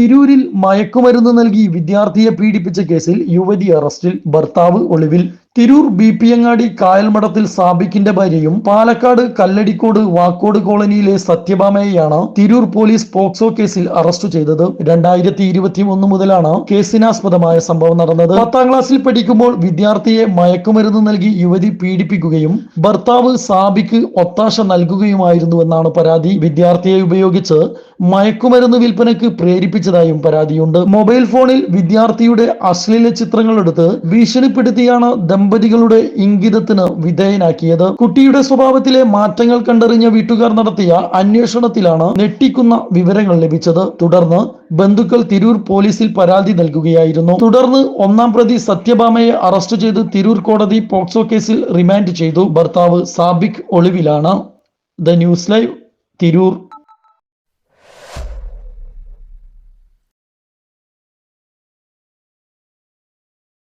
തിരൂരിൽ മയക്കുമരുന്ന് നൽകി വിദ്യാർത്ഥിയെ പീഡിപ്പിച്ച കേസിൽ യുവതി അറസ്റ്റിൽ ഭർത്താവ് ഒളിവിൽ തിരൂർ ബി പി അങ്ങാടി കായൽമഠത്തിൽ സാബിക്കിന്റെ ഭാര്യയും പാലക്കാട് കല്ലടിക്കോട് വാക്കോട് കോളനിയിലെ സത്യഭാമയെയാണ് തിരൂർ പോലീസ് പോക്സോ കേസിൽ അറസ്റ്റ് ചെയ്തത്. രണ്ടായിരത്തി ഇരുപത്തി ഒന്ന് മുതലാണ് കേസിനാസ്പദമായ സംഭവം നടന്നത്. പത്താം ക്ലാസ്സിൽ പഠിക്കുമ്പോൾ വിദ്യാർത്ഥിയെ മയക്കുമരുന്ന് നൽകി യുവതി പീഡിപ്പിക്കുകയും ഭർത്താവ് സാബിക്ക് ഒത്താശ നൽകുകയുമായിരുന്നുവെന്നാണ് പരാതി. വിദ്യാർത്ഥിയെ ഉപയോഗിച്ച് മയക്കുമരുന്ന് വിൽപ്പനയ്ക്ക് പ്രേരിപ്പിച്ചതായും പരാതിയുണ്ട്. മൊബൈൽ ഫോണിൽ വിദ്യാർത്ഥിയുടെ അശ്ലീല ചിത്രങ്ങളെടുത്ത് ഭീഷണിപ്പെടുത്തിയാണ് ദമ്പതികളുടെ ഇംഗിതത്തിന് വിധേയനാക്കിയത്. കുട്ടിയുടെ സ്വഭാവത്തിലെ മാറ്റങ്ങൾ കണ്ടറിഞ്ഞ വീട്ടുകാർ നടത്തിയ അന്വേഷണത്തിലാണ് ഞെട്ടിക്കുന്ന വിവരങ്ങൾ ലഭിച്ചത്. തുടർന്ന് ബന്ധുക്കൾ തിരൂർ പോലീസിൽ പരാതി നൽകുകയായിരുന്നു. തുടർന്ന് ഒന്നാം പ്രതി സത്യഭാമയെ അറസ്റ്റ് ചെയ്ത് തിരൂർ കോടതി പോക്സോ കേസിൽ റിമാൻഡ് ചെയ്തു. ഭർത്താവ് Sabik ഒളിവിലാണ്. The news live Tirur.